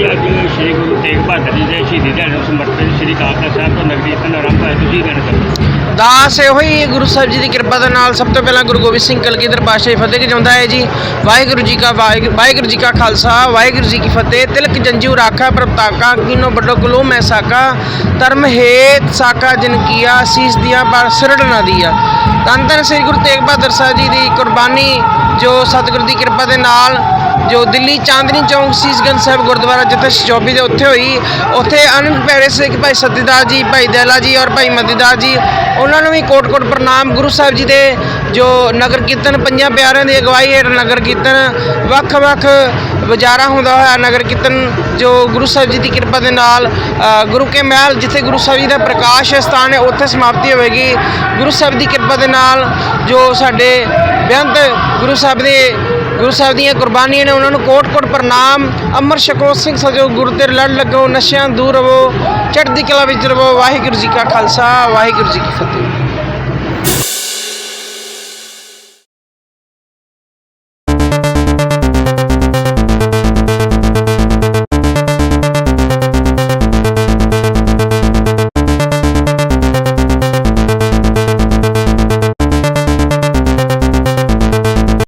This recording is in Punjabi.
ਜੀ ਅੱਜ ਸ਼੍ਰੀ ਗੁਰੂ ਤੇਗ ਬਹਾਦਰ ਜੀ ਦੇ ਸ਼ਹੀਦੀ ਦਿਹਾੜੇ ਨੂੰ ਸਮਰਪਿਤ ਸ਼੍ਰੀ ਕਾਲਕਾ ਸਾਹਿਬ ਤੋਂ ਨਗਰੀ ਇਤਨ ਆਰੰਭ ਹੋਇਆ ਤੁਸੀਂ ਗੱਲ ਕਰੋ ਦਾਸ ਇਹੋ ਹੀ ਗੁਰੂ ਸਾਹਿਬ ਜੀ ਦੀ ਕਿਰਪਾ ਦੇ ਨਾਲ ਸਭ ਤੋਂ ਪਹਿਲਾਂ ਗੁਰੂ ਗੋਬਿੰਦ ਸਿੰਘ ਕਲਗੀਧਰ ਪਾਸ਼ਾ ਜੀ ਫਤਿਹ ਕਜਾਉਂਦਾ ਹੈ ਜੀ। ਵਾਹਿਗੁਰੂ ਜੀ ਕਾ ਵਾਹਿਗੁਰੂ ਜੀ ਕਾ ਖਾਲਸਾ, ਵਾਹਿਗੁਰੂ ਜੀ ਕੀ ਫਤਿਹ। ਤਿਲਕ ਜੰਜੂ ਰਾਖਾ ਪ੍ਰਤਾਕਾ ਕੀਨੋ ਵੱਡੋ ਕਲੋ, ਮੈ ਸਾਕਾ, ਧਰਮ ਹੇਤ ਸਾਕਾ, ਜਿਨ ਕੀਆ, ਸੀਸ ਦੀਆਂ ਪਰ ਸਿਰੜ ਨਾ ਦੀਆ। ਧੰਨ ਸ੍ਰੀ ਗੁਰੂ ਤੇਗ ਬਹਾਦਰ ਸਾਹਿਬ ਜੀ ਦੀ ਕੁਰਬਾਨੀ, ਜੋ ਸਤਿਗੁਰੂ ਦੀ ਕਿਰਪਾ ਦੇ ਨਾਲ ਜੋ ਦਿੱਲੀ ਚਾਂਦਨੀ ਚੌਂਕ ਸੀਸਗੰਜ ਸਾਹਿਬ ਗੁਰਦੁਆਰਾ ਜਿੱਥੇ ਚੌਬੀ ਦੇ ਉੱਥੇ ਹੋਈ, ਉੱਥੇ ਆਨੰਦ ਪੈਰੇ ਸੇ ਭਾਈ ਸਤਿਦਾਸ ਜੀ, ਭਾਈ ਦਇਲਾ ਜੀ ਔਰ ਭਾਈ ਮਦੀਦਾਸ ਜੀ, ਉਹਨਾਂ ਨੂੰ ਵੀ ਕੋਟ-ਕੋਟ ਪ੍ਰਣਾਮ ਗੁਰੂ ਸਾਹਿਬ ਜੀ ਦੇ ਜੋ ਨਗਰ ਕੀਰਤਨ, ਪੰਜਾਂ ਪਿਆਰਿਆਂ ਦੀ ਅਗਵਾਈ ਹੇਠ ਨਗਰ ਕੀਰਤਨ, ਵੱਖ-ਵੱਖ ਬਾਜ਼ਾਰਾਂ ਹੁੰਦਾ ਹੋਇਆ ਨਗਰ ਕੀਰਤਨ, ਜੋ ਗੁਰੂ ਸਾਹਿਬ ਜੀ ਦੀ ਕਿਰਪਾ ਦੇ ਨਾਲ ਗੁਰੂ ਕੇ ਮਹਿਲ ਜਿੱਥੇ ਗੁਰੂ ਸਾਹਿਬ ਜੀ ਦਾ ਪ੍ਰਕਾਸ਼ ਸਥਾਨ ਹੈ, ਉੱਥੇ ਸਮਾਪਤੀ ਹੋਵੇਗੀ। ਗੁਰੂ ਸਾਹਿਬ ਦੀ ਕਿਰਪਾ ਦੇ ਨਾਲ ਜੋ ਸਾਡੇ ਬੇਅੰਤ ਗੁਰੂ ਸਾਹਿਬ ਦੇ ਗੁਰੂ ਸਾਹਿਬ ਦੀਆਂ ਕੁਰਬਾਨੀਆਂ ਨੇ ਉਹਨਾਂ ਨੂੰ ਕੋਟ-ਕੋਟ ਪ੍ਰਣਾਮ, ਅਮਰ ਸ਼ਕੋ ਸਿੰਘ ਸਜੋ ਗੁਰੂ ਤੇ ਲੜ ਲੱਗੋ, ਨਸ਼ਿਆਂ ਦੂਰ ਰਵੋ ਚੜ੍ਹਦੀ ਕਲਾ ਵਿੱਚ ਰਵੋ ਵਾਹਿਗੁਰੂ ਜੀ ਕਾ ਖਾਲਸਾ, ਵਾਹਿਗੁਰੂ ਜੀ ਕੀ ਫਤਿਹ।